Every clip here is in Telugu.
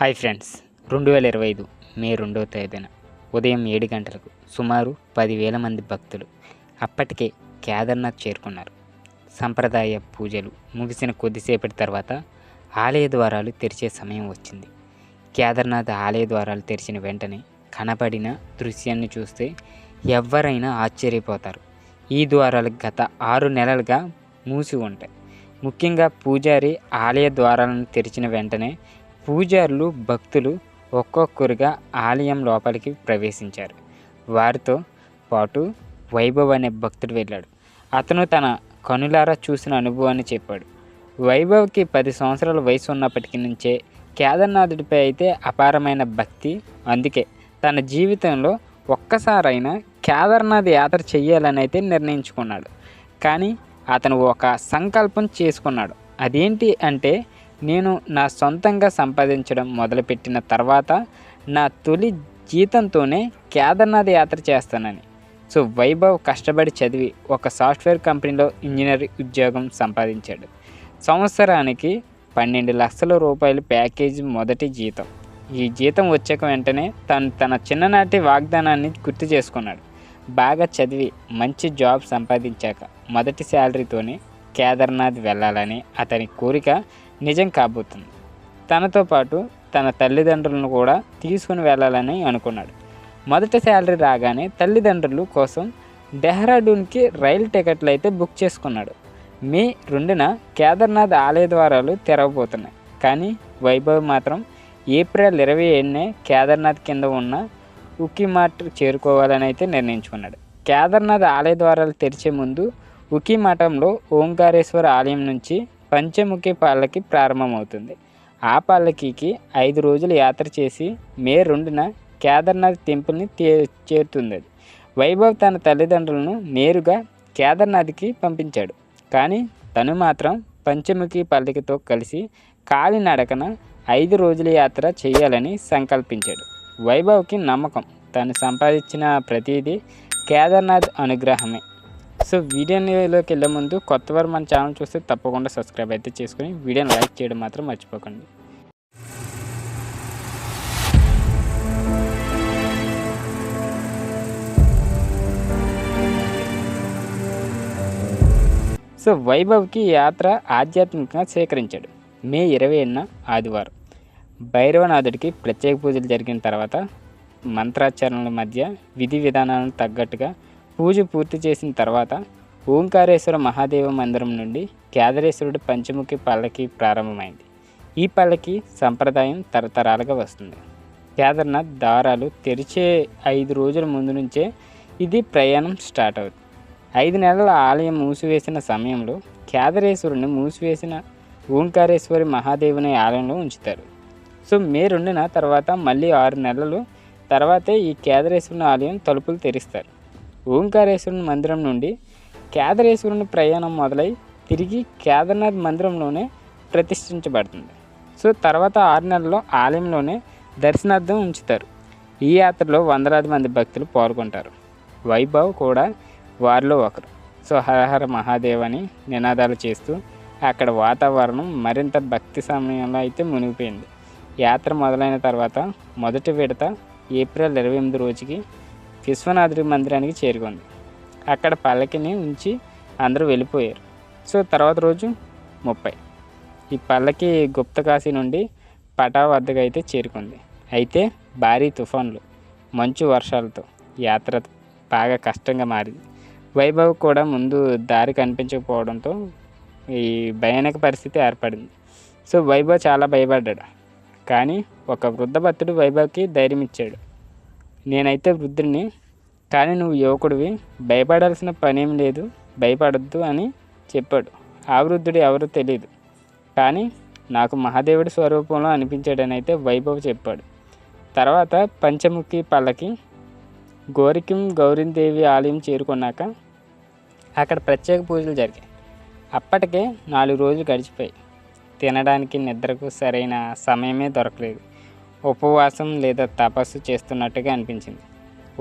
హాయ్ ఫ్రెండ్స్ రెండు వేల ఇరవై ఐదు మే రెండవ తేదీన ఉదయం ఏడు గంటలకు సుమారు పదివేల మంది భక్తులు అప్పటికే కేదార్నాథ్ చేరుకున్నారు. సంప్రదాయ పూజలు ముగిసిన కొద్దిసేపటి తర్వాత ఆలయ ద్వారాలు తెరిచే సమయం వచ్చింది. కేదార్నాథ్ ఆలయ ద్వారాలు తెరిచిన వెంటనే కనబడిన దృశ్యాన్ని చూస్తే ఎవరైనా ఆశ్చర్యపోతారు. ఈ ద్వారాలు గత ఆరు నెలలుగా మూసి ఉంటాయి. ముఖ్యంగా పూజారి ఆలయ ద్వారాలను తెరిచిన వెంటనే పూజారులు భక్తులు ఒక్కొక్కరుగా ఆలయం లోపలికి ప్రవేశించారు. వారితో పాటు వైభవ్ అనే భక్తుడు వెళ్ళాడు. అతను తన కనులారా చూసిన అనుభవాన్ని చెప్పాడు. వైభవ్కి పది సంవత్సరాల వయసు ఉన్నప్పటికి నుంచే కేదార్నాథుడిపై అయితే అపారమైన భక్తి. అందుకే తన జీవితంలో ఒక్కసారైనా కేదార్నాథ్ యాత్ర చేయాలని అయితే నిర్ణయించుకున్నాడు. కానీ అతను ఒక సంకల్పం చేసుకున్నాడు. అదేంటి అంటే నేను నా సొంతంగా సంపాదించడం మొదలుపెట్టిన తర్వాత నా తొలి జీతంతోనే కేదార్నాథ్ యాత్ర చేస్తానని. సో వైభవ్ కష్టపడి చదివి ఒక సాఫ్ట్వేర్ కంపెనీలో ఇంజనీర్ ఉద్యోగం సంపాదించాడు. సంవత్సరానికి పన్నెండు లక్షల రూపాయల ప్యాకేజీ మొదటి జీతం. ఈ జీతం వచ్చాక వెంటనే తను తన చిన్ననాటి వాగ్దానాన్ని గుర్తు చేసుకున్నాడు. బాగా చదివి మంచి జాబ్ సంపాదించాక మొదటి శాలరీతోనే కేదార్నాథ్ వెళ్ళాలని అతని కోరిక నిజం కాబోతుంది. తనతో పాటు తన తల్లిదండ్రులను కూడా తీసుకుని వెళ్ళాలని అనుకున్నాడు. మొదటి శాలరీ రాగానే తల్లిదండ్రులు కోసం డెహ్రాడూన్కి రైలు టికెట్లు అయితే బుక్ చేసుకున్నాడు. మే రెండున కేదార్నాథ్ ఆలయ ద్వారాలు తెరవబోతున్నాయి. కానీ వైభవ్ మాత్రం ఏప్రిల్ ఇరవై ఏడునే కేదార్నాథ్ కింద ఉన్న ఉకిమాట్ చేరుకోవాలని అయితే నిర్ణయించుకున్నాడు. కేదార్నాథ్ ఆలయ ద్వారాలు తెరిచే ముందు ఉకిమఠంలో ఓంకారేశ్వర ఆలయం నుంచి పంచముఖి పల్లకి ప్రారంభమవుతుంది. ఆ పల్లకీకి ఐదు రోజులు యాత్ర చేసి మే రెండున కేదార్నాథ్ టెంపుల్ని చేరుతుంది అది వైభవ్ తన తల్లిదండ్రులను నేరుగా కేదార్నాథ్కి పంపించాడు. కానీ తను మాత్రం పంచముఖి పల్లకితో కలిసి కాలినడకన ఐదు రోజుల యాత్ర చేయాలని సంకల్పించాడు. వైభవ్కి నమ్మకం తను సంపాదించిన ప్రతిదీ కేదార్నాథ్ అనుగ్రహమే. సో వీడియోలోకి వెళ్ళే ముందు కొత్త వారు మన ఛానల్ చూస్తే తప్పకుండా సబ్స్క్రైబ్ అయితే చేసుకొని వీడియోని లైక్ చేయడం మాత్రం మర్చిపోకండి. సో వైభవ్కి యాత్ర ఆధ్యాత్మికంగా సేకరించాడు. మే ఇరవై ఏడున ఆదివారం. భైరవనాథుడికి ప్రత్యేక పూజలు జరిగిన తర్వాత మంత్రాచరణల మధ్య విధి విధానాలను తగ్గట్టుగా పూజ పూర్తి చేసిన తర్వాత ఓంకారేశ్వర మహాదేవ మందిరం నుండి కేదరేశ్వరుడు పంచముఖి పల్లకి ప్రారంభమైంది. ఈ పల్లకి సంప్రదాయం తరతరాలుగా వస్తుంది. కేదార్నాథ్ దారాలు తెరిచే ఐదు రోజుల ముందు నుంచే ఇది ప్రయాణం స్టార్ట్ అవుతుంది. ఐదు నెలల ఆలయం మూసివేసిన సమయంలో కేదరేశ్వరుని మూసివేసిన ఓంకారేశ్వరి మహాదేవుని ఆలయంలో ఉంచుతారు. సో మే రెండున తర్వాత మళ్ళీ ఆరు నెలలు తర్వాతే ఈ కేదరేశ్వరుని ఆలయం తలుపులు తెరుస్తారు. ఓంకారేశ్వరుని మందిరం నుండి కేదారేశ్వరుని ప్రయాణం మొదలై తిరిగి కేదార్నాథ్ మందిరంలోనే ప్రతిష్ఠించబడుతుంది. సో తర్వాత ఆరు నెలల్లో ఆలయంలోనే దర్శనార్థం ఉంచుతారు. ఈ యాత్రలో వందలాది మంది భక్తులు పాల్గొంటారు. వైభవ్ కూడా వారిలో ఒకరు. సో హరహర మహాదేవ్ అని నినాదాలు చేస్తూ అక్కడ వాతావరణం మరింత భక్తి సమయంలో అయితే మునిగిపోయింది. యాత్ర మొదలైన తర్వాత మొదటి విడత ఏప్రిల్ ఇరవై ఎనిమిది రోజుకి విశ్వనాథుడి మందిరానికి చేరుకుంది. అక్కడ పల్లకిని ఉంచి అందరూ వెళ్ళిపోయారు. సో తర్వాత రోజు ముప్పై. ఈ పల్లకి గుప్తకాశీ నుండి పటా వద్దకు అయితే చేరుకుంది. అయితే భారీ తుఫాన్లు మంచు వర్షాలతో యాత్ర బాగా కష్టంగా మారింది. వైభవ్ కూడా ముందు దారి కనిపించకపోవడంతో ఈ భయానక పరిస్థితి ఏర్పడింది. సో వైభవ్ చాలా భయపడ్డాడు. కానీ ఒక వృద్ధ భక్తుడు వైభవ్కి ధైర్యం ఇచ్చాడు నేనైతే వృద్ధుడిని కానీ నువ్వు యువకుడివి. భయపడాల్సిన పనేం లేదు భయపడద్దు అని చెప్పాడు. ఆ వృద్ధుడు ఎవరో తెలియదు కానీ నాకు మహాదేవుడి స్వరూపంలో అనిపించాడని అయితే వైభవ్ చెప్పాడు. తర్వాత పంచముఖి పల్లకి గోరికిం గౌరీదేవి ఆలయం చేరుకున్నాక అక్కడ ప్రత్యేక పూజలు జరిగాయి. అప్పటికే నాలుగు రోజులు గడిచిపోయి తినడానికి నిద్రకు సరైన సమయమే దొరకలేదు. ఉపవాసం లేదా తపస్సు చేస్తున్నట్టుగా అనిపించింది.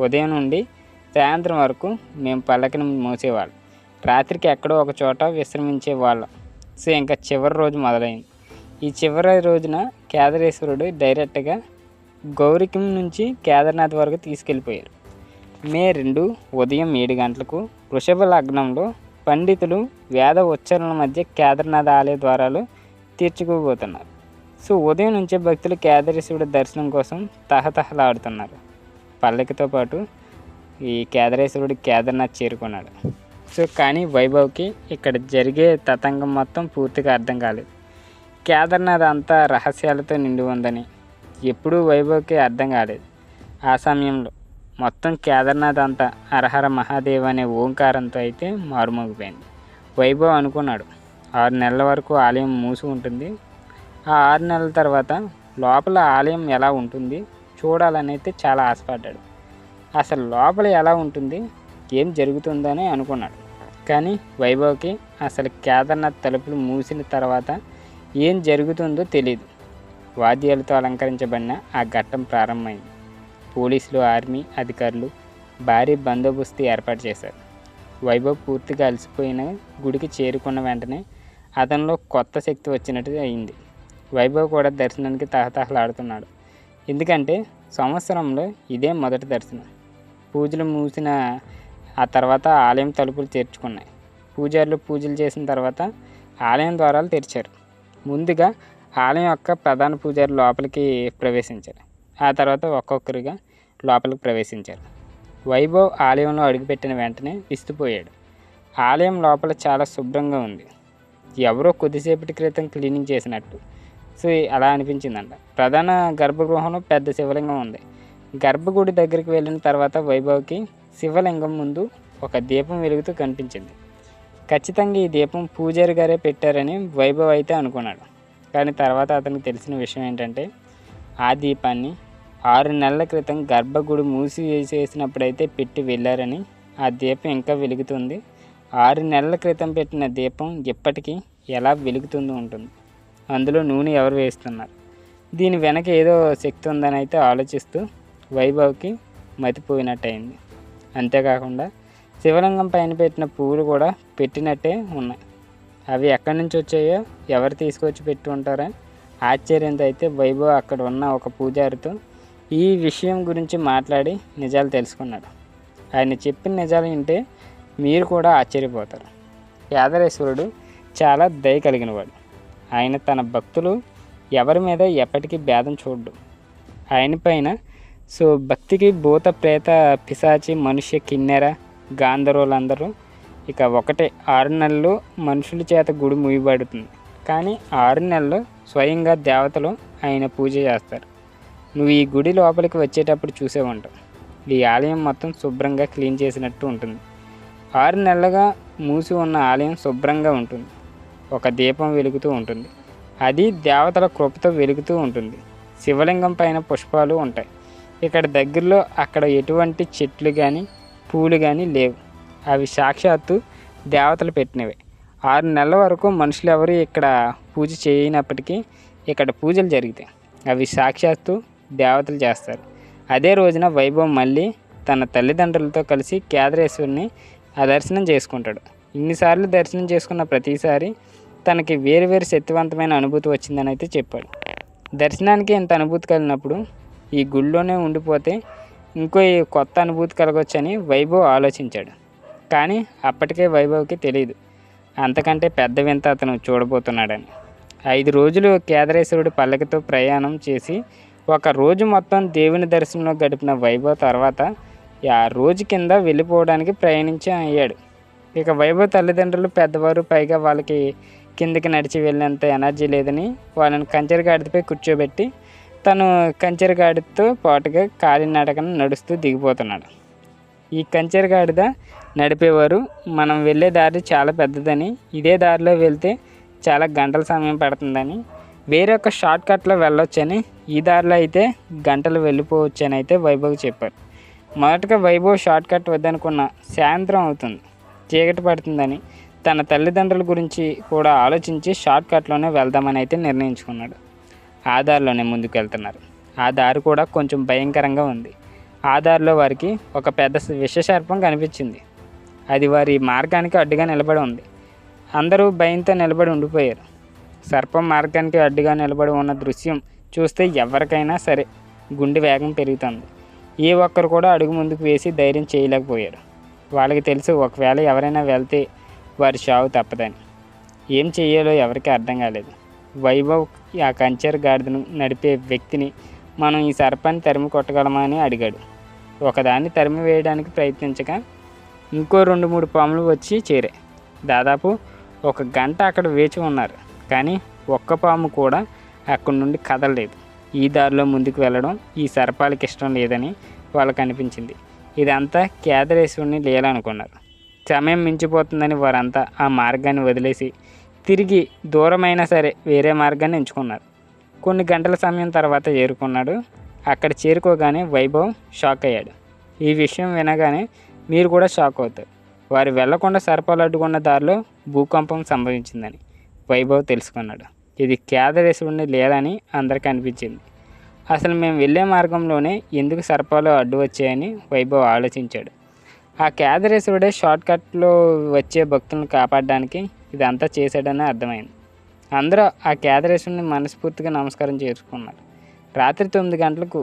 ఉదయం నుండి సాయంత్రం వరకు మేము పల్లకిని మోసేవాళ్ళం. రాత్రికి ఎక్కడో ఒక చోట విశ్రమించేవాళ్ళం సో ఇంకా చివరి రోజు మొదలైంది. ఈ చివరి రోజున కేదారేశ్వరుడు డైరెక్ట్గా గౌరికం నుంచి కేదార్నాథ్ వరకు తీసుకెళ్ళిపోయారు. మే రెండు ఉదయం ఏడు గంటలకు వృషభ లగ్నంలో పండితులు వేద ఉచ్చారణల మధ్య కేదార్నాథ్ ఆలయ ద్వారాలు తీర్చుకోబోతున్నారు. సో ఉదయం నుంచే భక్తులు కేదారేశ్వరుడు దర్శనం కోసం తహతహలాడుతున్నారు. పల్లకితో పాటు ఈ కేదారేశ్వరుడు కేదార్నాథ్ చేరుకున్నాడు. సో కానీ వైభవ్కి ఇక్కడ జరిగే తతంగం మొత్తం పూర్తిగా అర్థం కాలేదు. కేదార్నాథ్ అంతా రహస్యాలతో నిండి ఉందని ఎప్పుడూ వైభవ్కి అర్థం కాలేదు. ఆ సమయంలో మొత్తం కేదార్నాథ్ అంతా హరహర మహాదేవ్ అనే ఓంకారంతో అయితే మారుమోగిపోయింది. వైభవ్ అనుకున్నాడు ఆరు నెలల వరకు ఆలయం మూసి ఉంటుంది ఆ ఆరు నెలల తర్వాత లోపల ఆలయం ఎలా ఉంటుంది చూడాలని అయితే చాలా ఆశపడ్డాడు. అసలు లోపల ఎలా ఉంటుంది ఏం జరుగుతుందని అనుకున్నాడు. కానీ వైభవ్కి అసలు కేదార్నాథ్ తలుపులు మూసిన తర్వాత ఏం జరుగుతుందో తెలియదు వాద్యాలతో అలంకరించబడిన ఆ ఘట్టం ప్రారంభమైంది. పోలీసులు ఆర్మీ అధికారులు భారీ బందోబస్తు ఏర్పాటు చేశారు. వైభవ్ పూర్తిగా అలసిపోయిన గుడికి చేరుకున్న వెంటనే అతనిలో కొత్త శక్తి వచ్చినట్టు అయింది. వైభవ్ కూడా దర్శనానికి తహతహలాడుతున్నాడు. ఎందుకంటే సంవత్సరంలో ఇదే మొదటి దర్శనం. పూజలు మూసిన ఆ తర్వాత ఆలయం తలుపులు తెరుచుకున్నాయి. పూజారులు పూజలు చేసిన తర్వాత ఆలయం ద్వారాలు తెరిచారు. ముందుగా ఆలయం యొక్క ప్రధాన పూజారి లోపలికి ప్రవేశించారు. ఆ తర్వాత ఒక్కొక్కరిగా లోపలికి ప్రవేశించారు. వైభవ్ ఆలయంలో అడుగుపెట్టిన వెంటనే విస్తుపోయాడు. ఆలయం లోపల చాలా శుభ్రంగా ఉంది. ఎవరో కొద్దిసేపటి క్రితం క్లీనింగ్ చేసినట్టు సో అలా అనిపించిందంట. ప్రధాన గర్భగృహంలో పెద్ద శివలింగం ఉంది. గర్భగుడి దగ్గరికి వెళ్ళిన తర్వాత వైభవ్కి శివలింగం ముందు ఒక దీపం వెలుగుతూ కనిపించింది. ఖచ్చితంగా ఈ దీపం పూజారి గారే పెట్టారని వైభవ్ అయితే అనుకున్నాడు. కానీ తర్వాత అతనికి తెలిసిన విషయం ఏంటంటే ఆ దీపాన్ని ఆరు నెలల క్రితం గర్భగుడి మూసి వేసేసినప్పుడైతే పెట్టి వెళ్ళారని ఆ దీపం ఇంకా వెలుగుతుంది. ఆరు నెలల క్రితం పెట్టిన దీపం ఇప్పటికీ ఎలా వెలుగుతుందో ఉంటుంది. అందులో నూనె ఎవరు వేస్తున్నారు? దీని వెనక ఏదో శక్తి ఉందని అయితే ఆలోచిస్తూ వైభవ్కి మతిపోయినట్టయింది అంతేకాకుండా శివలింగం పైన పెట్టిన పువ్వులు కూడా పెట్టినట్టే ఉన్నాయి. అవి ఎక్కడి నుంచి వచ్చాయో ఎవరు తీసుకొచ్చి పెట్టి ఉంటారో ఆశ్చర్యంతో అయితే వైభవ్ అక్కడ ఉన్న ఒక పూజారితో ఈ విషయం గురించి మాట్లాడి నిజాలు తెలుసుకున్నాడు. ఆయన చెప్పిన నిజాలు వింటే మీరు కూడా ఆశ్చర్యపోతారు. యాదరేశ్వరుడు చాలా దయ కలిగినవాడు. ఆయన తన భక్తులు ఎవరి మీద ఎప్పటికీ భేదం చూడ్డు. ఆయన పైన సో భక్తికి భూత ప్రేత పిశాచి మనుష్య కిన్నెర గాంధర్వులందరూ ఇక ఒకటే ఆరు నెలలు మనుషుల చేత గుడి మూయబడుతుంది. కానీ ఆరు నెలలు స్వయంగా దేవతలు ఆయన పూజ చేస్తారు. నువ్వు ఈ గుడి లోపలికి వచ్చేటప్పుడు చూసే ఉంటావు. ఈ ఆలయం మొత్తం శుభ్రంగా క్లీన్ చేసినట్టు ఉంటుంది. ఆరు నెలలుగా మూసి ఉన్న ఆలయం శుభ్రంగా ఉంటుంది. ఒక దీపం వెలుగుతూ ఉంటుంది. అది దేవతల కృపతో వెలుగుతూ ఉంటుంది. శివలింగం పైన పుష్పాలు ఉంటాయి. ఇక్కడ దగ్గరలో అక్కడ ఎటువంటి చెట్లు కానీ పూలు కానీ లేవు. అవి సాక్షాత్తు దేవతలు పెట్టినవి. ఆరు నెలల వరకు మనుషులు ఎవరు ఇక్కడ పూజ చేయనప్పటికీ ఇక్కడ పూజలు జరుగుతాయి. అవి సాక్షాత్తు దేవతలు చేస్తారు. అదే రోజున వైభవం మళ్ళీ తన తల్లిదండ్రులతో కలిసి కేదరేశ్వరిని ఆ దర్శనం చేసుకుంటాడు. ఇన్నిసార్లు దర్శనం చేసుకున్న ప్రతిసారి తనకి వేరు వేరు శక్తివంతమైన అనుభూతి వచ్చిందని అయితే చెప్పాడు. దర్శనానికి ఇంత అనుభూతి కలిగినప్పుడు ఈ గుళ్ళోనే ఉండిపోతే ఇంకో ఈ కొత్త అనుభూతి కలగొచ్చని వైభవ్ ఆలోచించాడు. కానీ అప్పటికే వైభవ్కి తెలియదు అంతకంటే పెద్ద వింత అతను చూడబోతున్నాడని. ఐదు రోజులు కేదారేశ్వరుడు పల్లకితో ప్రయాణం చేసి ఒక రోజు మొత్తం దేవుని దర్శనంలో గడిపిన వైభవ్ తర్వాత ఆ రోజు కింద వెళ్ళిపోవడానికి ప్రయాణించి అయ్యాడు. ఇక వైభవ్ తల్లిదండ్రులు పెద్దవారు పైగా వాళ్ళకి కిందకి నడిచి వెళ్ళినంత ఎనర్జీ లేదని వాళ్ళని కంచెర గాడిదపై కూర్చోబెట్టి తను కంచెర గాడితో పాటుగా కాలినడకన నడుస్తూ దిగిపోతున్నాడు. ఈ కంచెర గాడిద నడిపేవారు మనం వెళ్ళే దారి చాలా పెద్దదని ఇదే దారిలో వెళ్తే చాలా గంటల సమయం పడుతుందని వేరొక షార్ట్ కట్లో వెళ్ళొచ్చని ఈ దారిలో అయితే గంటలు వెళ్ళిపోవచ్చని అయితే వైభవ్ చెప్పారు. మొదటగా వైభవ్ షార్ట్ కట్ వద్దనుకున్న సాయంత్రం అవుతుంది. చీకటి పడుతుందని తన తల్లిదండ్రుల గురించి కూడా ఆలోచించి షార్ట్ కట్లోనే వెళ్దామని అయితే నిర్ణయించుకున్నాడు. ఆ దారిలోనే ముందుకు వెళ్తున్నారు ఆ దారి కూడా కొంచెం భయంకరంగా ఉంది. ఆ దారిలో వారికి ఒక పెద్ద విషసర్పం కనిపించింది. అది వారి మార్గానికి అడ్డుగా నిలబడి ఉంది. అందరూ భయంతో నిలబడి ఉండిపోయారు. సర్పం మార్గానికి అడ్డుగా నిలబడి ఉన్న దృశ్యం చూస్తే ఎవరికైనా సరే గుండె వేగం పెరుగుతుంది. ఏ ఒక్కరు కూడా అడుగు ముందుకు వేసి ధైర్యం చేయలేకపోయారు. వాళ్ళకి తెలుసు ఒకవేళ ఎవరైనా వెళ్తే వారి షావు తప్పదని. ఏం చేయాలో ఎవరికీ అర్థం కాలేదు. వైభవ్ ఆ కంచర్ గాడిదను నడిపే వ్యక్తిని మనం ఈ సర్పాన్ని తరిమి కొట్టగలమా అని అడిగాడు. ఒకదాన్ని తరిమి వేయడానికి ప్రయత్నించగా ఇంకో రెండు మూడు పాములు వచ్చి చేరాయి దాదాపు ఒక గంట అక్కడ వేచి ఉన్నారు. కానీ ఒక్క పాము కూడా అక్కడి నుండి కదలలేదు. ఈ దారిలో ముందుకు వెళ్ళడం ఈ సర్పాలకి ఇష్టం లేదని వాళ్ళకి అనిపించింది. ఇదంతా కేదరేశ్వరుని లేలనుకున్నారు సమయం మించిపోతుందని వారంతా ఆ మార్గాన్ని వదిలేసి తిరిగి దూరమైనా సరే వేరే మార్గాన్ని ఎంచుకున్నారు. కొన్ని గంటల సమయం తర్వాత చేరుకున్నాడు. అక్కడ చేరుకోగానే వైభవ్ షాక్ అయ్యాడు. ఈ విషయం వినగానే మీరు కూడా షాక్ అవుతారు. వారు వెళ్ళకుండా సర్పాలు అడ్డుకున్న దారిలో భూకంపం సంభవించిందని వైభవ్ తెలుసుకున్నాడు. ఇది కేదరేశ్వరుని లేదని అందరికీ అనిపించింది. అసలు మేము వెళ్ళే మార్గంలోనే ఎందుకు సర్పాలు అడ్డు వచ్చాయని వైభవ్ ఆలోచించాడు. ఆ కేదరేశ్వరుడే షార్ట్కట్లో వచ్చే భక్తులను కాపాడడానికి ఇదంతా చేశాడని అర్థమైంది. అందరూ ఆ కేదరేశ్వరుని మనస్ఫూర్తిగా నమస్కారం చేసుకున్నారు. రాత్రి తొమ్మిది గంటలకు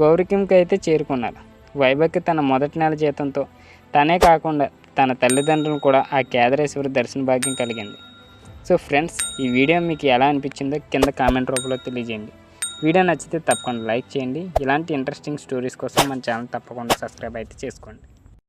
గౌరికింకి అయితే చేరుకున్నారు. వైభక్కి తన మొదటి నెల జీతంతో తనే కాకుండా తన తల్లిదండ్రులను కూడా ఆ కేదరేశ్వరి దర్శన భాగ్యం కలిగింది. సో ఫ్రెండ్స్ ఈ వీడియో మీకు ఎలా అనిపించిందో కింద కామెంట్ రూపంలో తెలియజేయండి. వీడియో నచ్చితే తప్పకుండా లైక్ చేయండి. ఇలాంటి ఇంట్రెస్టింగ్ స్టోరీస్ కోసం మన ఛానల్ తప్పకుండా సబ్స్క్రైబ్ అయితే చేసుకోండి.